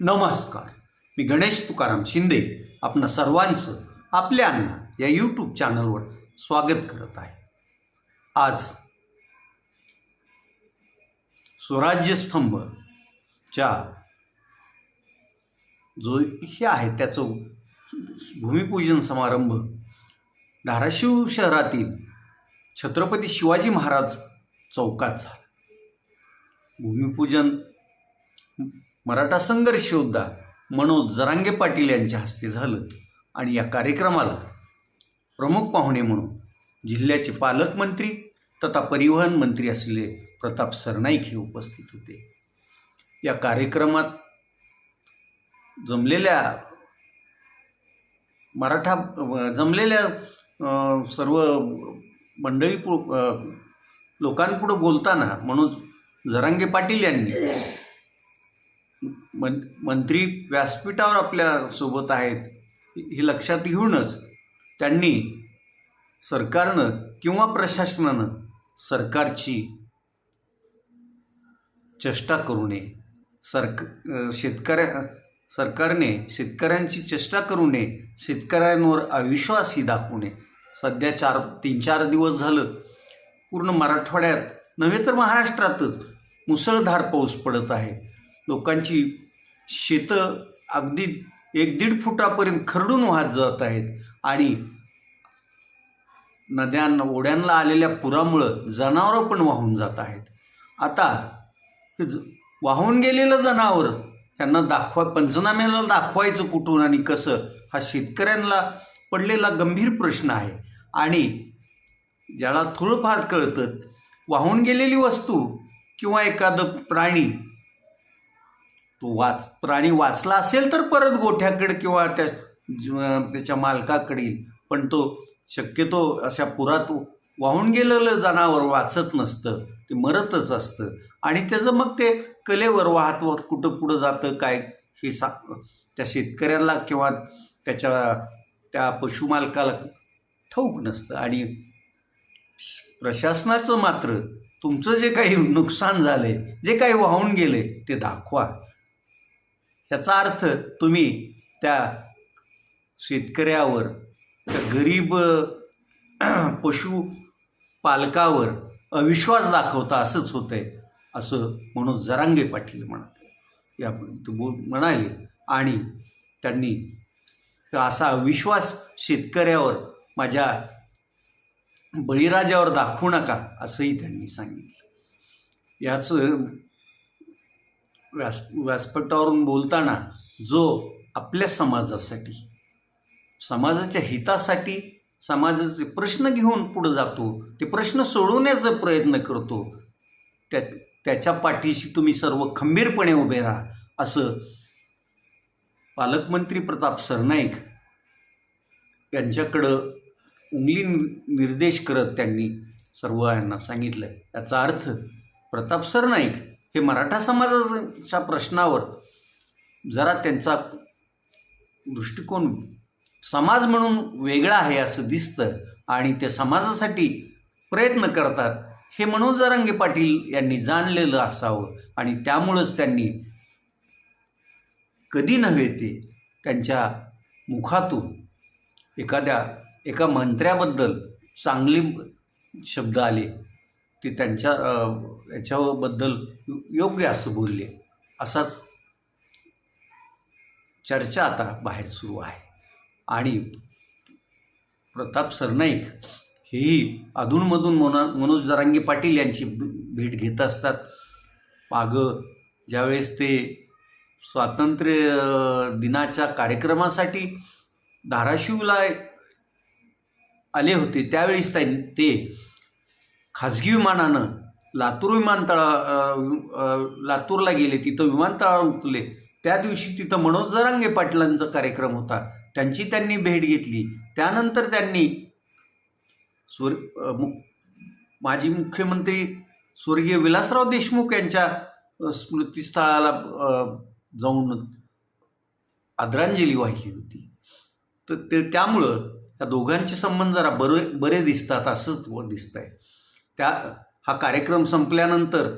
नमस्कार. मी गणेश तुकाराम शिंदे आपणा सर्वांचं आपल्या या यूट्यूब चॅनलवर स्वागत करत आहे. आज स्वराज्यस्तंभच्या जो हे आहे त्याचं भूमिपूजन समारंभ धाराशिव शहरातील छत्रपती शिवाजी महाराज चौकात झाला. भूमिपूजन मराठा संघर्ष योद्धा मनोज जरांगे पाटील यांच्या हस्ते झालं. आणि या कार्यक्रमाला प्रमुख पाहुणे म्हणून जिल्ह्याचे पालकमंत्री तथा परिवहन मंत्री असलेले प्रताप सरनाईक हे उपस्थित होते. या कार्यक्रमात जमलेल्या मराठा जमलेल्या सर्व मंडळी लोकांपुढं बोलताना मनोज जरांगे पाटील यांनी मन मंत्री व्यासपीठावर आपल्यासोबत आहेत हे लक्षात घेऊनच त्यांनी सरकारनं किंवा प्रशासनानं सरकारची चेष्टा करू नये. सरक शेतकऱ्या सरकारने शेतकऱ्यांची चेष्टा करू नये. शेतकऱ्यांवर अविश्वासही दाखवू नये. सध्या चार तीन चार दिवस झालं पूर्ण मराठवाड्यात नव्हे तर महाराष्ट्रातच मुसळधार पाऊस पडत आहे. लोकांची शेतं अगदी एक दीड फुटापर्यंत खरडून वाहत जात आहेत. आणि नद्यांना ओढ्यांना आलेल्या पुरामुळं जनावरं पण वाहून जात आहेत. आता हे ज- वाहून गेलेलं जनावर त्यांना दाखवा पंचनाम्याला दाखवायचं कुठून आणि कसं हा शेतकऱ्यांना पडलेला गंभीर प्रश्न आहे. आणि ज्याला थोडंफार कळतं वाहून गेलेली वस्तू किंवा एखादं प्राणी तो वाच. प्राणी वाचला असेल तर परत गोठ्याकडे किंवा त्या त्याच्या मालकाकडे येईल. पण तो शक्यतो अशा पुरात वाहून गेलेलं जनावर वाचत नसतं. ते मरतच असतं. आणि त्याचं मग ते कलेवर वाहत वाहत कुठं पुढं जातं काय हे सा त्या शेतकऱ्याला किंवा त्याच्या त्या पशुमालकाला ठाऊक नसतं. आणि प्रशासनाचं मात्र तुमचं जे काही नुकसान झाले जे काही वाहून गेले ते दाखवा. ह्याचा अर्थ तुम्ही त्या शेतकऱ्यावर त्या गरीब पशु पालकावर अविश्वास दाखवता असंच होतं आहे असं म्हणून जरांगे पाटील म्हणाले या बोल म्हणाले आणि त्यांनी असा विश्वास शेतकऱ्यावर माझ्या बळीराजावर दाखवू नका असंही त्यांनी सांगितलं. याचं व्यास व्यासपीठावरून बोलताना जो आपल्या समाजासाठी समाजाच्या हितासाठी समाजाचे प्रश्न घेऊन पुढं जातो ते प्रश्न सोडवण्याचा प्रयत्न करतो त्या त्याच्या पाठीशी तुम्ही सर्व खंबीरपणे उभे राहा असं पालकमंत्री प्रताप सरनाईक यांच्याकडं उंगली निर्देश करत त्यांनी सर्व यांना सांगितलं. याचा अर्थ प्रताप सरनाईक हे मराठा समाजाच्या प्रश्नावर जरा त्यांचा दृष्टिकोन समाज म्हणून वेगळा आहे असं दिसतं आणि ते समाजासाठी प्रयत्न करतात हे मनोज जरांगे पाटील यांनी जाणलेलं असावं. आणि त्यामुळंच त्यांनी कधी नव्हे ते त्यांच्या मुखातून एखाद्या एका मंत्र्याबद्दल चांगले शब्द आले. ते त्यांच्या याच्याबद्दल योग्य असं बोलले. असाच चर्चा आता बाहेर सुरू आहे. आणि प्रताप सरनाईक हेही अधूनमधून मोना मनोज जरांगे पाटील यांची भेट घेत असतात. मागं ज्यावेळेस ते स्वातंत्र्य दिनाच्या कार्यक्रमासाठी धाराशिवला आले होते त्यावेळेस त्यां ते खाजगी विमानानं लातूर विमानतळा लातूरला गेले तिथं विमानतळावर उतरले. त्या दिवशी तिथं मनोज जरांगे पाटलांचा कार्यक्रम होता. त्यांची त्यांनी भेट घेतली. त्यानंतर त्यांनी स्वर मु माजी मुख्यमंत्री स्वर्गीय विलासराव देशमुख यांच्या स्मृतीस्थळाला जाऊन आदरांजली वाहिली होती. तर ते त्यामुळं त्या दोघांचे संबंध जरा बरे बरे दिसतात असंच दिसतं आहे त्या हा कार्यक्रम संपल्यानंतर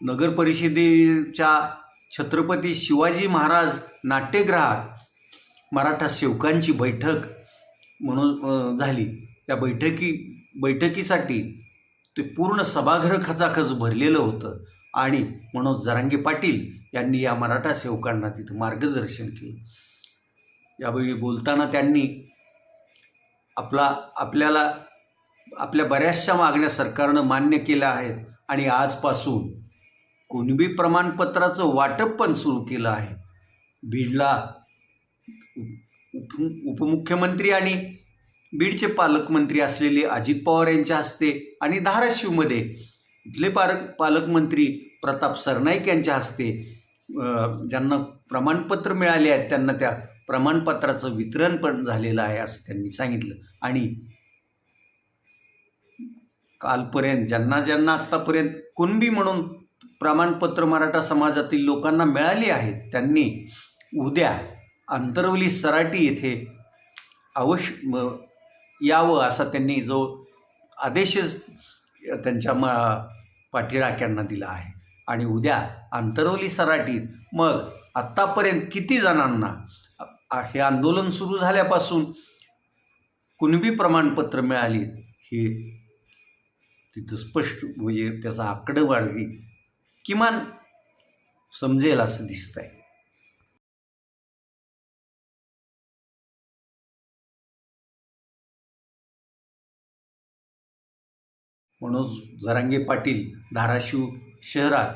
नगर परिषदेच्या छत्रपती शिवाजी महाराज नाट्यगृहात मराठा सेवकांची बैठक म्हणून झाली. त्या बैठकी बैठकीसाठी ते पूर्ण सभागृह खचाखच भरलेलं होतं आणि मनोज जरांगे पाटील यांनी या मराठा सेवकांना तिथं मार्गदर्शन केलं. यावेळी बोलताना त्यांनी आपला आपल्याला आपल्या बऱ्याचशा मागण्या सरकारनं मान्य केल्या आहेत आणि आजपासून कुणबी प्रमाणपत्राचं वाटप पण सुरू केलं आहे. बीडला उप उपमुख्यमंत्री आणि बीडचे पालकमंत्री असलेले अजित पवार यांच्या हस्ते आणि धाराशिवमध्ये इथले पालक पालकमंत्री प्रताप सरनाईक यांच्या हस्ते ज्यांना प्रमाणपत्र मिळाले आहेत त्यांना त्या प्रमाणपत्राचं वितरण पण झालेलं आहे असं त्यांनी सांगितलं. आणि कालपर्यंत ज्यांना ज्यांना आत्तापर्यंत कुणबी म्हणून प्रमाणपत्र मराठा समाजातील लोकांना मिळाली आहेत त्यांनी उद्या अंतरवली सराटी येथे अवश्य म- यावं असा त्यांनी जो आदेशच त्यांच्या म पाठीराख्यांना दिला आहे. आणि उद्या अंतरवली सराटीत मग आत्तापर्यंत किती जणांना हे आंदोलन सुरू झाल्यापासून कुणबी प्रमाणपत्र मिळाली हे तिथं स्पष्ट म्हणजे त्याचा आकडेवारी किमान समजेल असं दिसतंय. मनोज जरांगे पाटील धाराशिव शहरात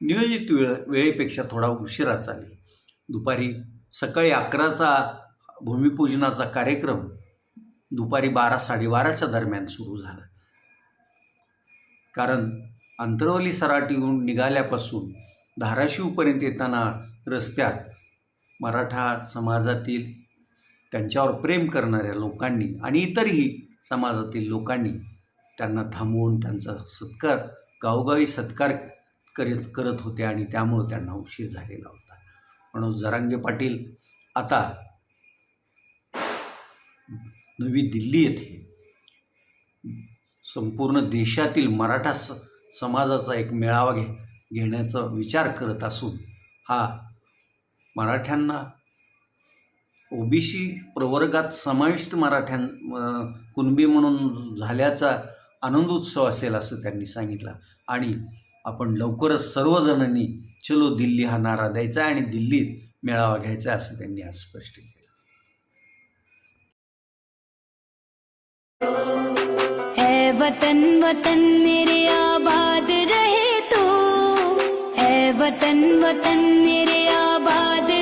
नियोजित वेळ वेळेपेक्षा थोडा उशिरा चालेल. दुपारी सकाळी अकराचा भूमिपूजनाचा कार्यक्रम दुपारी बारा साडेबाराच्या दरम्यान सुरू झाला. कारण अंतरवली सराटीहून निघाल्यापासून धाराशिवपर्यंत येताना रस्त्यात मराठा समाजातील त्यांच्यावर प्रेम करणाऱ्या लोकांनी आणि इतरही समाजातील लोकांनी त्यांना थांबवून त्यांचा सत्कार गावोगावी सत्कार करीत करत होते आणि त्यामुळं त्यांना उशीर झालेला होता. म्हणून जरांगे पाटील आता नवी दिल्ली येथे संपूर्ण देशातील मराठा स समाजाचा एक मेळावा घे घेण्याचा विचार करत असून हा मराठ्यांना ओबीसी प्रवर्गात समाविष्ट मराठ्यां कुणबी म्हणून झाल्याचा आनंदोत्सव असेल असं त्यांनी सांगितलं. आणि आपण लवकरच सर्वजणांनी चलो दिल्ली हा नारा द्यायचा आहे आणि दिल्लीत मेळावा घ्यायचा आहे असं त्यांनी आज स्पष्ट केलं. ऐ वतन वतन मेरे आबाद रहे तू। ऐ वतन वतन मेरे आबाद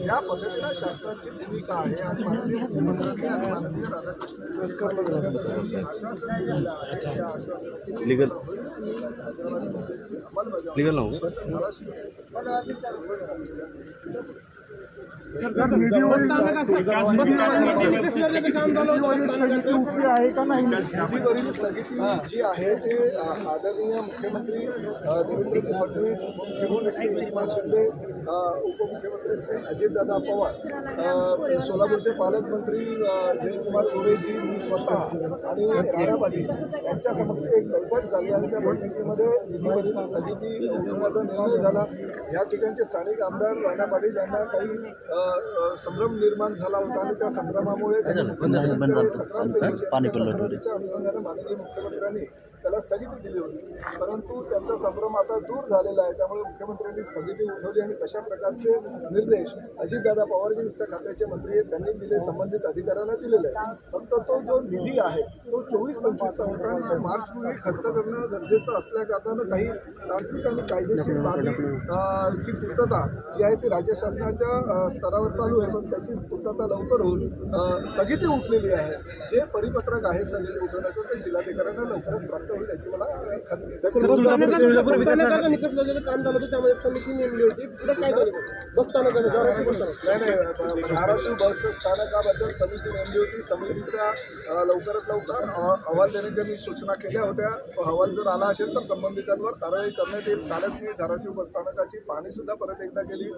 या पद्धतीनं शासनाची भूमिका आहे. आणि माननीय मुख्यमंत्र्यांनी आणि माननीय राधाकृष्ण लीगल लीगल ना हो नदीवरील स्थगिती जी आहे ते आदरणीय मुख्यमंत्री देवेंद्र फडणवीस उपमुख्यमंत्री श्री एकनाथ शिंदे उपमुख्यमंत्री श्री अजितदादा पवार सोलापूरचे पालकमंत्री जयकुमार गोरेजी मी स्वतः आणि राणा पाटील यांच्या समक्ष एक बैठक झाली आणि त्या बैठकीमध्ये निधीवरील स्थगिती निर्णय झाला या ठिकाणचे स्थानिक आमदार राणा पाटील यांना काही संभ्रम निर्माण झाला होता आणि त्या संभ्रमामुळे तक्रार. पाणी अनुषंगाने माननीय मुख्यमंत्र्यांनी त्याला स्थगिती दिली होती. परंतु त्यांचा संभ्रम आता दूर झालेला आहे. त्यामुळे मुख्यमंत्र्यांनी स्थगिती उठवली आणि तशा प्रकारचे निर्देश अजितदादा पवार जे वित्त खात्याचे मंत्री आहेत. त्यांनी दिले संबंधित अधिकाऱ्यांना दिलेले आहेत. फक्त तो जो निधी आहे तो चोवीस पंचवीसचा होता. आणि तो मार्चपूर्वी खर्च करणं गरजेचं असल्या कारणानं काही तांत्रिक आणि कायदेशीर ची पूर्तता जी आहे ती राज्य शासनाच्या स्तरावर चालू आहे. पण त्याची पूर्तता लवकर होऊन स्थगिती उठलेली आहे. जे परिपत्रक आहे स्थगिती उठवण्याचं ते जिल्हाधिकाऱ्यांना लवकरच प्राप्त होईल याची मला खात्री आहे. तुळजापूर विकासाचा निकष लागलेलं काम झालं होतं त्यामध्ये समिती नेमली होती. पुढे काय झालं बस स्थानकाने धाराशिव बस स्थानक. नाही नाही धाराशिव बस स्थानकाबद्दल समिती नेमली होती. समितीचा लवकरात लवकर अहवाल देण्याच्या मी सूचना केल्या होत्या. अहवाल जर आला असेल तर संबंधितांवर कारवाई करण्यात येईल. कालच मी धाराशिव बस स्थानकाची पाहणी सुद्धा परत एकदा केली.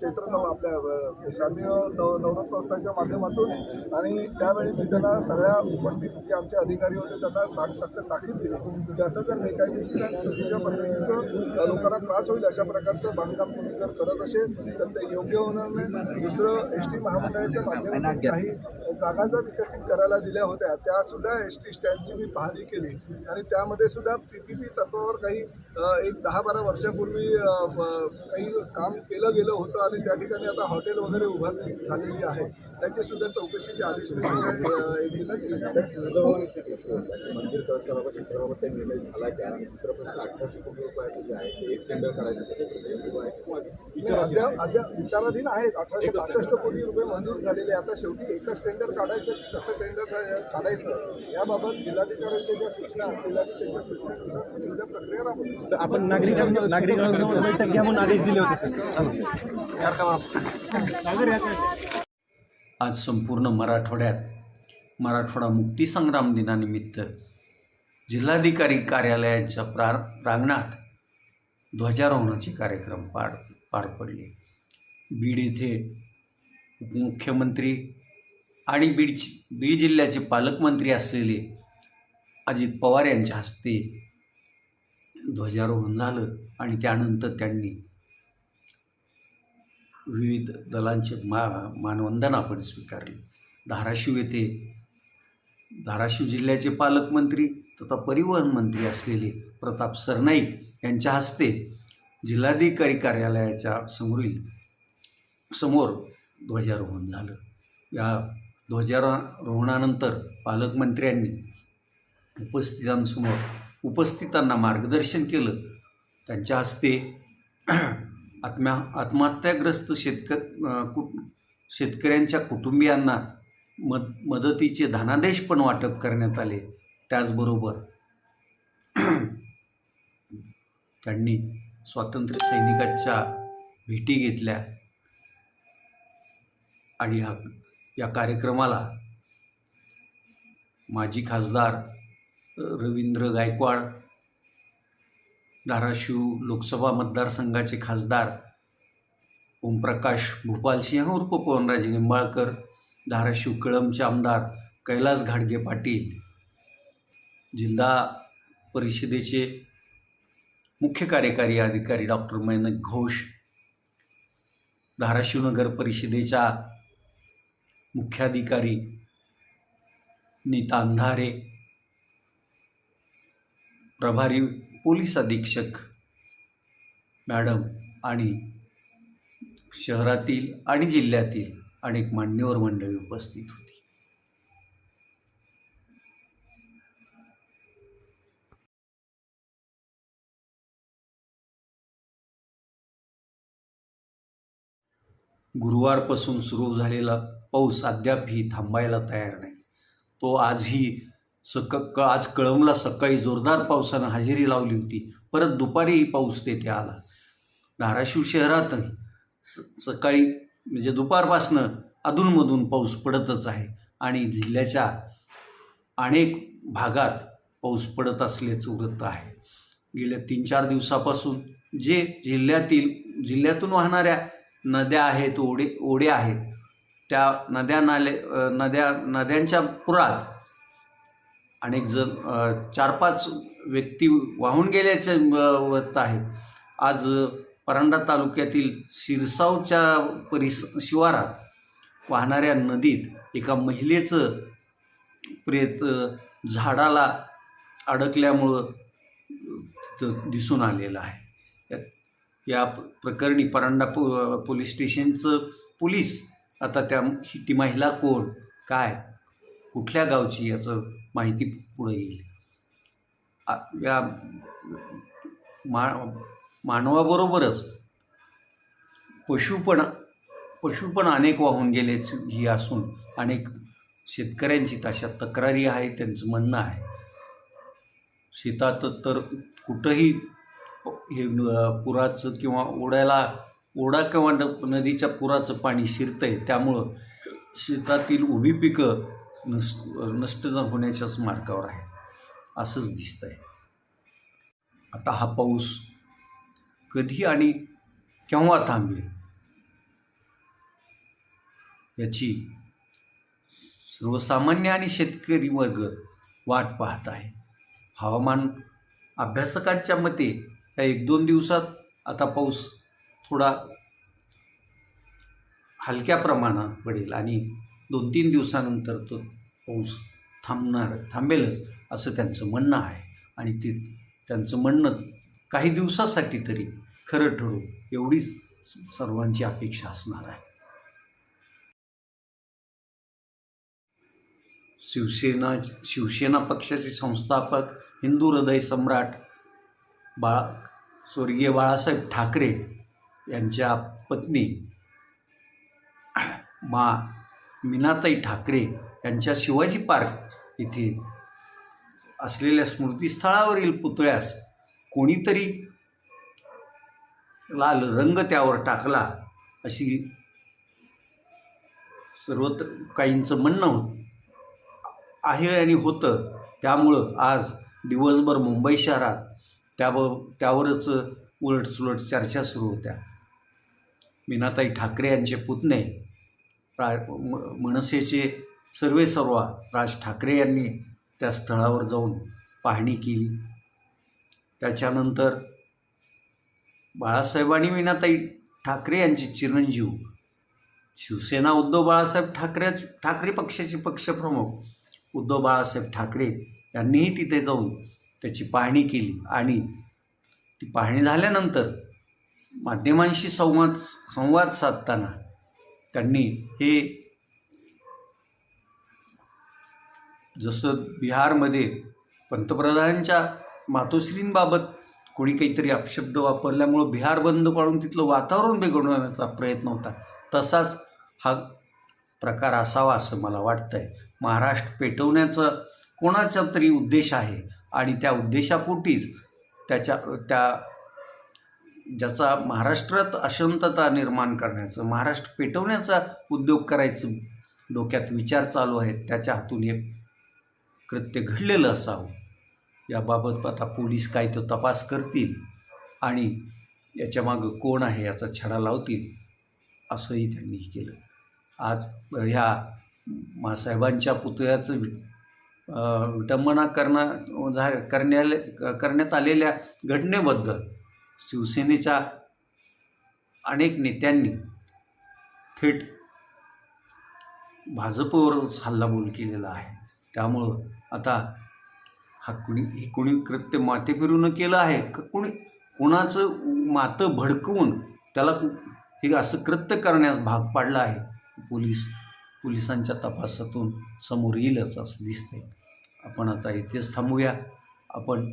चैत्र नव आपल्या शालेय नव नवरात्रोत्सवाच्या माध्यमातून. आणि त्यावेळी मी त्यांना सगळ्या उपस्थित जे आमचे अधिकारी होते त्यांना ताक सक्त ताकीद दिली. की असं जर बेकायदेशीर आणि चुकीच्या पद्धतीचं लोकांना त्रास होईल अशा प्रकारचं बांधकाम कोणी जर करत असेल तर ते योग्य होणार नाही. दुसरं एस टी महामंडळाच्या माध्यमातून काही जागा जर विकसित करायला दिल्या होत्या त्या सुद्धा एस टी स्टँडची मी पाहणी केली. आणि त्यामध्ये सुद्धा पी पी पी तत्वावर काही एक दहा बारा वर्षापूर्वी काही काम केलं गेलं होतं आणि त्या ठिकाणी आता हॉटेल वगैरे उभारणी झालेली आहे. त्याची सुद्धा चौकशीचे आदेश मी अ, एक दिलं मंदिर कळसाबाबत चित्राबाबत काही निर्णय झाला का आणि दुसरा प्रश्न अठराशे कोटी रुपयाचं जे आहे ते एक टेंडर करायचं सुरू अद्याप अद्याप विचाराधीन आहेत. अठराशे पासष्ट कोटी रुपये मंजूर झालेले आता शेवटी एकच टेंडर काढायचं कसं टेंडर काढायचं याबाबत जिल्हाधिकाऱ्यांच्या ज्या सूचना असतील त्यांच्या सूचनेनुसार उद्या प्रक्रिया राबवली आपण नागरिकांना नागरिकांना बैठक घ्या म्हणून आदेश दिले होते आज संपूर्ण मराठवाड्यात मराठवाडा मुक्तीसंग्राम दिनानिमित्त जिल्हाधिकारी कार्यालयाच्या प्रार प्रांगणात ध्वजारोहणाचे कार्यक्रम पार पार पडले. बीड येथे उपमुख्यमंत्री आणि बीड बीड जिल्ह्याचे पालकमंत्री असलेले अजित पवार यांच्या हस्ते ध्वजारोहण झालं आणि त्यानंतर त्यांनी विविध दलांचे मा मानवंदना आपण स्वीकारले. धाराशिव येथे धाराशिव जिल्ह्याचे पालकमंत्री तथा परिवहन मंत्री असलेले प्रताप सरनाईक यांच्या हस्ते जिल्हाधिकारी कार्यालयाच्या समोरील समोर ध्वजारोहण झालं. या ध्वजारोहणानंतर पालकमंत्र्यांनी उपस्थितांसमोर उपस्थितांना मार्गदर्शन केलं. त्यांच्या हस्ते आत्म्या आत्महत्याग्रस्त शेतक कु शेतकऱ्यांच्या कुटुंबियांना मद मदतीचे धनादेश पण वाटप करण्यात आले. त्याचबरोबर त्यांनी स्वातंत्र्य सैनिकाच्या भेटी घेतल्या. आणि या या कार्यक्रमाला माजी खासदार रवींद्र गायकवाड धाराशिव लोकसभा मतदारसंघाचे खासदार ओमप्रकाश भूपालसिंह उर्फ पवनराजे निंबाळकर धाराशिव कळमचे आमदार कैलास घाडगे पाटील जिल्हा परिषदेचे मुख्य कार्यकारी अधिकारी डॉक्टर मैनक घोष धाराशिव नगर परिषदेच्या मुख्याधिकारी नीता अंधारे प्रभारी पोलीस अधीक्षक मॅडम आणि शहरातील आणि जिल्ह्यातील अनेक मान्यवर मंडळी उपस्थित होती. गुरुवारपासून सुरू झालेला पाऊस अद्यापही थांबायला तयार नाही. तो आजही सक क आज कळंबला सकाळी जोरदार पावसानं हजेरी लावली होती. परत दुपारीही पाऊस तेथे आला. धाराशिव शहरात स- सकाळी म्हणजे दुपारपासनं अधूनमधून पाऊस पडतच आहे आणि जिल्ह्याच्या अनेक भागात पाऊस पडत असल्याचं वृत्त आहे. गेल्या तीन चार दिवसापासून जे जिल्ह्यातील जिल्ह्यातून वाहणाऱ्या नद्या आहेत ओढे ओढे आहेत त्या नद्या नाले नद्या नद्यांच्या पुरात अनेक जण चार पाच व्यक्ती वाहून गेल्याचे वत आहे. आज परांडा तालुक्यातील शिरसावच्या परिस शिवारात वाहणाऱ्या नदीत एका महिलेचं प्रेत झाडाला अडकल्यामुळं दिसून आलेलं आहे. या- या प्रकरणी परांडा पो पोलीस स्टेशनचं पोलीस आता त्या ती महिला कोण? काय? कुठल्या गावची याचं माहिती पुढं येईल? या मा मानवाबरोबरच पशु पण पशु पण अनेक वाहून गेलेच ही असून अनेक शेतकऱ्यांची तशा तक्रारी आहे त्यांचं म्हणणं आहे. शेतात तर कुठंही हे पुराचं किंवा ओढ्याला ओढा किंवा न- नदीच्या पुराचं पाणी शिरतं आहे त्यामुळं शेतातील उभी पिकं नस नष्ट होण्याच्याच मार्गावर आहे असंच दिसतं आहे आता हा पाऊस कधी आणि केव्हा थांबेल? याची सर्वसामान्य आणि शेतकरी वर्ग वाट पाहत आहे. हवामान अभ्यासकांच्या मते या एक दोन दिवसात आता पाऊस थोडा हलक्या प्रमाणात पडेल आणि दोन तीन दिवसानंतर तो पाऊस थांबणार थांबेलच असं त्यांचं म्हणणं आहे. आणि ते त्यांचं म्हणणं काही दिवसासाठी तरी खरं ठरू एवढीच सर्वांची अपेक्षा असणार आहे. शिवसेना शिवसेना पक्षाचे संस्थापक हिंदू हृदय सम्राट बाळा स्वर्गीय बाळासाहेब ठाकरे यांच्या पत्नी मा मीनाताई ठाकरे यांच्या शिवाजी पार्क येथे असलेल्या स्मृतीस्थळावरील पुतळ्यास कोणीतरी लाल रंग त्यावर टाकला अशी सर्वत्र काहींचं म्हणणं होत आहे आणि होतं. त्यामुळं आज दिवसभर मुंबई शहरात त्याब त्यावरच उलटसुलट चर्चा सुरू होत्या. मीनाताई ठाकरे यांचे पुतणे रा म- मनसेचे सर्वे सर्वा राज ठाकरे यांनी त्या स्थळावर जाऊन पाहणी केली. त्याच्यानंतर बाळासाहेब आणि मीनाताई ठाकरे यांचे चिरंजीव शिवसेना उद्धव बाळासाहेब ठाकरे ठाकरे पक्षाचे पक्षप्रमुख उद्धव बाळासाहेब ठाकरे यांनीही तिथे जाऊन त्याची पाहणी केली आणि ती पाहणी झाल्यानंतर माध्यमांशी संवाद संवाद साधताना त्यांनी हे जसं बिहारमध्ये पंतप्रधानांच्या मातोश्रींबाबत कोणी काहीतरी अपशब्द वापरल्यामुळं बिहार बंद पाडून तिथलं वातावरण बिघडवण्याचा प्रयत्न होता तसाच हा प्रकार असावा असं मला वाटतं आहे महाराष्ट्र पेटवण्याचा कोणाचा तरी उद्देश आहे आणि त्या उद्देशापोटीच त्याच्या त्या ज्याचा महाराष्ट्रात अशांतता निर्माण करण्याचं महाराष्ट्र पेटवण्याचा उद्योग करायचं डोक्यात विचार चालू आहेत त्याच्या हातून हे कृत्य घडलेलं असावं. याबाबत आता पोलीस काय तो तपास करतील आणि याच्यामागं कोण आहे याचा छडा लावतील असंही त्यांनी केलं. आज ह्या मासाहेबांच्या पुतळ्याचं वि विटंबना करणं झा करण्या करण्यात आलेल्या घटनेबद्दल शिवसेनेच्या अनेक नेत्यांनी थेट भाजपवरच हल्लाबोल केलेला आहे. त्यामुळं आता हा कुणी हे कुणी कृत्य माते फिरून केलं आहे क- कुणी कोणाचं मातं भडकवून त्याला हे असं कृत्य करण्यास भाग पाडला आहे पोलीस पोलिसांच्या तपासातून समोर येईलच असं दिसतंय. आपण आता इथेच थांबूया. आपण